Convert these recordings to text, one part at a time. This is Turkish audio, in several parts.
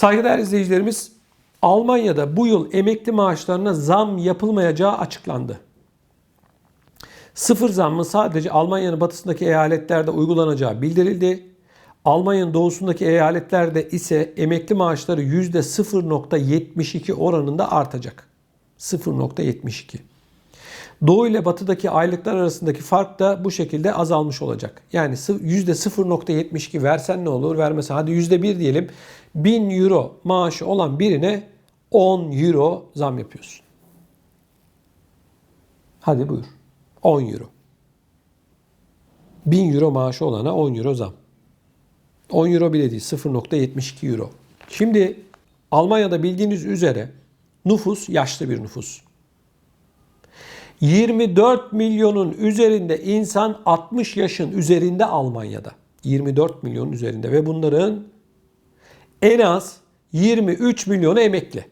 Saygıdeğer izleyicilerimiz, Almanya'da bu yıl emekli maaşlarına zam yapılmayacağı açıklandı. Sıfır zammın sadece Almanya'nın batısındaki eyaletlerde uygulanacağı bildirildi. Almanya'nın doğusundaki eyaletlerde ise emekli maaşları %0.72 oranında artacak. 0.72. Doğu ile batıdaki aylıklar arasındaki fark da bu şekilde azalmış olacak. Yani %0.72 versen ne olur vermesen hadi %1 diyelim 1000 euro maaşı olan birine 10 euro zam yapıyorsun. Hadi buyur. 10 euro. 1000 euro maaşı olana 10 euro zam. 10 euro bile değil 0.72 euro. Şimdi Almanya'da bildiğiniz üzere nüfus yaşlı bir nüfus. 24 milyonun üzerinde insan 60 yaşın üzerinde Almanya'da. 24 milyonun üzerinde ve bunların en az 23 milyonu emekli.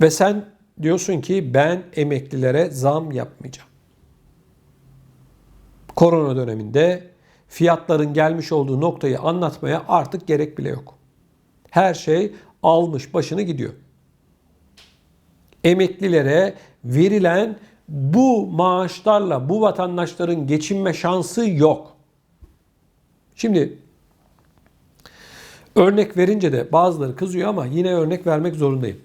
Ve sen diyorsun ki ben emeklilere zam yapmayacağım. Korona döneminde fiyatların gelmiş olduğu noktayı anlatmaya artık gerek bile yok. Her şey almış başını gidiyor. Emeklilere verilen bu maaşlarla bu vatandaşların geçinme şansı yok. Şimdi örnek verince de bazıları kızıyor ama yine örnek vermek zorundayım.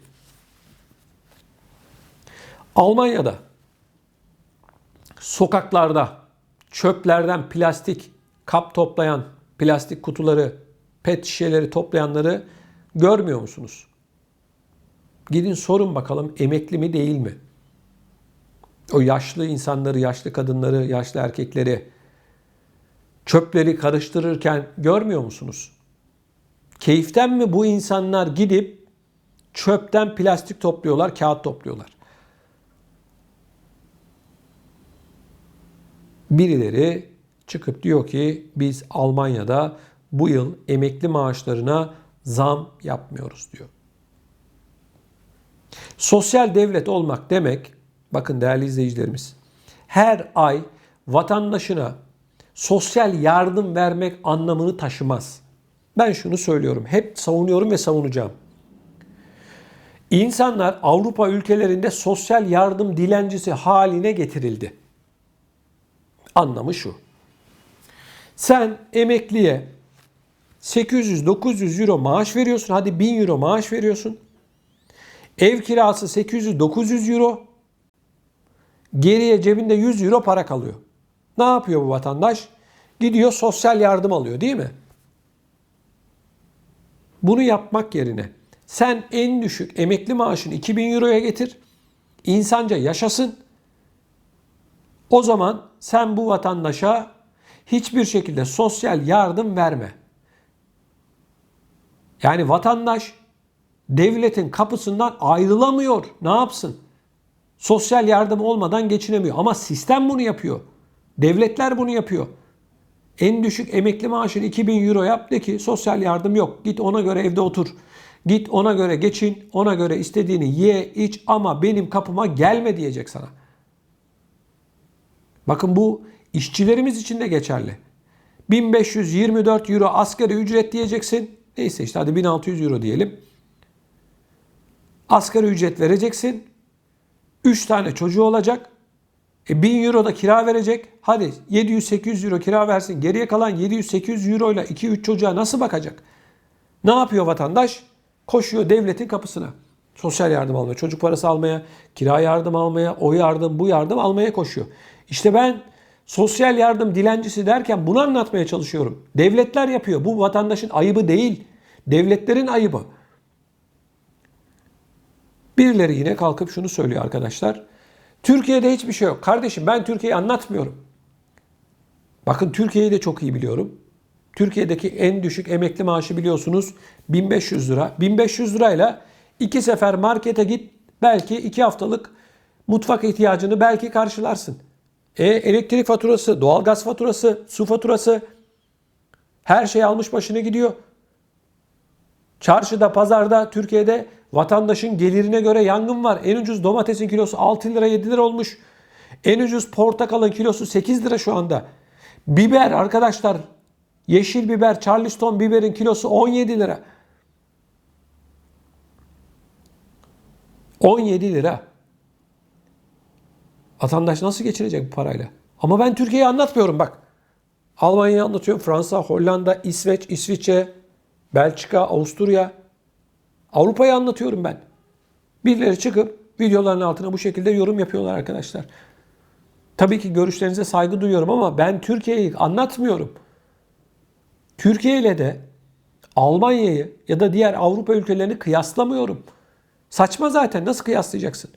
Almanya'da sokaklarda çöplerden plastik kap toplayan, plastik kutuları, pet şişeleri toplayanları görmüyor musunuz? Gidin sorun bakalım emekli mi değil mi? O yaşlı insanları, yaşlı kadınları, yaşlı erkekleri çöpleri karıştırırken görmüyor musunuz? Keyiften mi bu insanlar gidip çöpten plastik topluyorlar, kağıt topluyorlar? Birileri çıkıp diyor ki biz Almanya'da bu yıl emekli maaşlarına zam yapmıyoruz diyor. Sosyal devlet olmak demek, bakın değerli izleyicilerimiz, her ay vatandaşına sosyal yardım vermek anlamını taşımaz. Ben şunu söylüyorum, hep savunuyorum ve savunacağım. İnsanlar Avrupa ülkelerinde sosyal yardım dilencisi haline getirildi. Anlamı şu. Sen emekliye 800-900 euro maaş veriyorsun. Hadi 1000 euro maaş veriyorsun. Ev kirası 800-900 euro. Geriye cebinde 100 euro para kalıyor. Ne yapıyor bu vatandaş? Gidiyor sosyal yardım alıyor değil mi? Bunu yapmak yerine sen en düşük emekli maaşını 2000 euroya getir. İnsanca yaşasın. O zaman sen bu vatandaşa hiçbir şekilde sosyal yardım verme. Yani vatandaş devletin kapısından ayrılamıyor. Ne yapsın? Sosyal yardım olmadan geçinemiyor. Ama sistem bunu yapıyor. Devletler bunu yapıyor. En düşük emekli maaşını 2000 euro yap de ki sosyal yardım yok. Git ona göre evde otur. Git ona göre geçin. Ona göre istediğini ye, iç ama benim kapıma gelme diyecek sana. Bakın bu işçilerimiz için de geçerli. 1524 euro asgari ücret diyeceksin. Neyse işte hadi 1600 euro diyelim. Asgari ücret vereceksin. 3 tane çocuğu olacak. E 1000 euro da kira verecek. Hadi 700-800 euro kira versin. Geriye kalan 700-800 euro ile 2-3 çocuğa nasıl bakacak? Ne yapıyor vatandaş? Koşuyor devletin kapısına. Sosyal yardım almaya, çocuk parası almaya, kira yardım almaya, o yardım, bu yardım almaya koşuyor. İşte ben sosyal yardım dilencisi derken bunu anlatmaya çalışıyorum. Devletler yapıyor. Bu vatandaşın ayıbı değil. Devletlerin ayıbı. Birileri yine kalkıp şunu söylüyor arkadaşlar. Türkiye'de hiçbir şey yok. Kardeşim ben Türkiye'yi anlatmıyorum. Bakın Türkiye'yi de çok iyi biliyorum. Türkiye'deki en düşük emekli maaşı biliyorsunuz 1500 lira. 1500 lirayla iki sefer markete git belki iki haftalık mutfak ihtiyacını belki karşılarsın. E, elektrik faturası, doğalgaz faturası, su faturası her şey almış başına gidiyor. Çarşıda, pazarda, Türkiye'de vatandaşın gelirine göre yangın var. En ucuz domatesin kilosu 6 lira 7 lira olmuş. En ucuz portakalın kilosu 8 lira şu anda. Biber arkadaşlar Yeşil biber, Charleston biberin kilosu 17 lira. 17 lira. Vatandaş nasıl geçirecek bu parayla? Ama ben Türkiye'yi anlatmıyorum bak. Almanya'yı anlatıyorum. Fransa, Hollanda, İsveç, İsviçre, Belçika, Avusturya. Avrupa'yı anlatıyorum ben. Birileri çıkıp videoların altına bu şekilde yorum yapıyorlar arkadaşlar. Tabii ki görüşlerinize saygı duyuyorum ama ben Türkiye'yi anlatmıyorum. Türkiye ile de Almanya'yı ya da diğer Avrupa ülkelerini kıyaslamıyorum. Saçma zaten. Nasıl kıyaslayacaksın?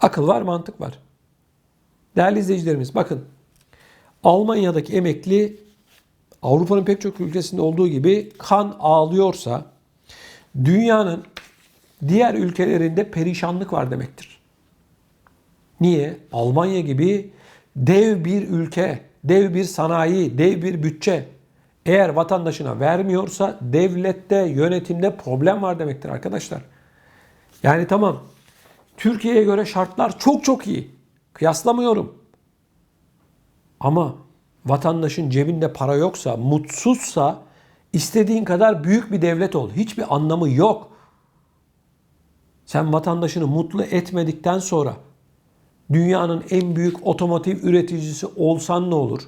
Akıl var, mantık var. Değerli izleyicilerimiz bakın. Almanya'daki emekli Avrupa'nın pek çok ülkesinde olduğu gibi kan ağlıyorsa dünyanın diğer ülkelerinde perişanlık var demektir. Niye? Almanya gibi dev bir ülke, dev bir sanayi, dev bir bütçe eğer vatandaşına vermiyorsa devlette, yönetimde problem var demektir arkadaşlar. Yani tamam Türkiye'ye göre şartlar çok çok iyi. Kıyaslamıyorum. Ama vatandaşın cebinde para yoksa, mutsuzsa istediğin kadar büyük bir devlet ol. Hiçbir anlamı yok. Sen vatandaşını mutlu etmedikten sonra dünyanın en büyük otomotiv üreticisi olsan ne olur?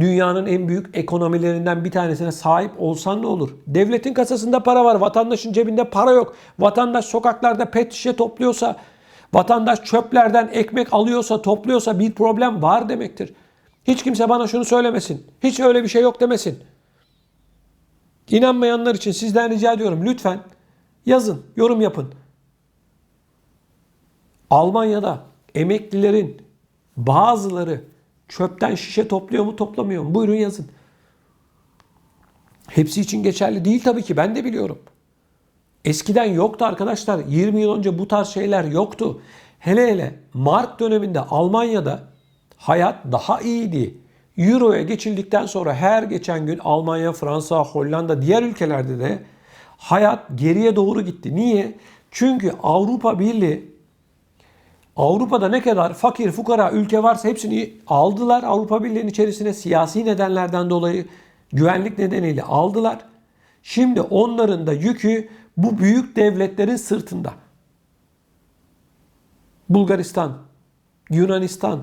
Dünyanın en büyük ekonomilerinden bir tanesine sahip olsan ne olur? Devletin kasasında para var, vatandaşın cebinde para yok. Vatandaş sokaklarda pet şişe topluyorsa, vatandaş çöplerden ekmek alıyorsa, topluyorsa bir problem var demektir. Hiç kimse bana şunu söylemesin. Hiç öyle bir şey yok demesin. İnanmayanlar için sizden rica ediyorum lütfen yazın, yorum yapın. Almanya'da emeklilerin bazıları çöpten şişe topluyor mu toplamıyor mu? Buyurun yazın. Hepsi için geçerli değil tabii ki ben de biliyorum. Eskiden yoktu arkadaşlar. 20 yıl önce bu tarz şeyler yoktu. Hele hele Mark döneminde Almanya'da hayat daha iyiydi. Euro'ya geçildikten sonra her geçen gün Almanya, Fransa, Hollanda diğer ülkelerde de hayat geriye doğru gitti. Niye? Çünkü Avrupa Birliği Avrupa'da ne kadar fakir fukara ülke varsa hepsini aldılar Avrupa Birliği'nin içerisine siyasi nedenlerden dolayı güvenlik nedeniyle aldılar. Şimdi onların da yükü bu büyük devletlerin sırtında. Bulgaristan, Yunanistan,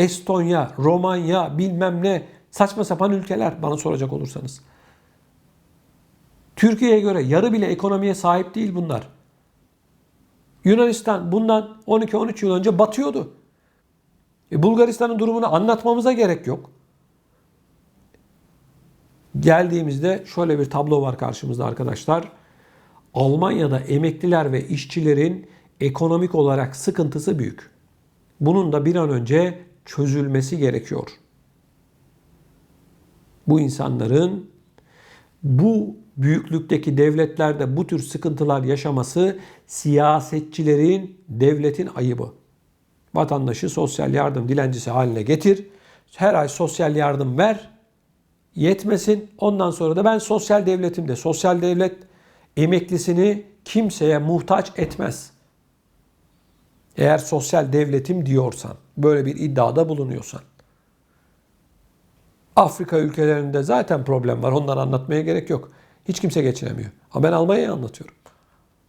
Estonya, Romanya, bilmem ne saçma sapan ülkeler bana soracak olursanız. Türkiye'ye göre yarı bile ekonomiye sahip değil bunlar. Yunanistan bundan 12-13 yıl önce batıyordu. E Bulgaristan'ın durumunu anlatmamıza gerek yok. Geldiğimizde şöyle bir tablo var karşımızda arkadaşlar. Almanya'da emekliler ve işçilerin ekonomik olarak sıkıntısı büyük. Bunun da bir an önce çözülmesi gerekiyor. Bu insanların bu büyüklükteki devletlerde bu tür sıkıntılar yaşaması siyasetçilerin, devletin ayıbı. Vatandaşı sosyal yardım dilencisi haline getir. Her ay sosyal yardım ver. Yetmesin. Ondan sonra da ben sosyal devletimde. Sosyal devlet emeklisini kimseye muhtaç etmez. Eğer sosyal devletim diyorsan, böyle bir iddiada bulunuyorsan. Afrika ülkelerinde zaten problem var. Onları anlatmaya gerek yok. Hiç kimse geçinemiyor. Ama ben Almanya'yı anlatıyorum.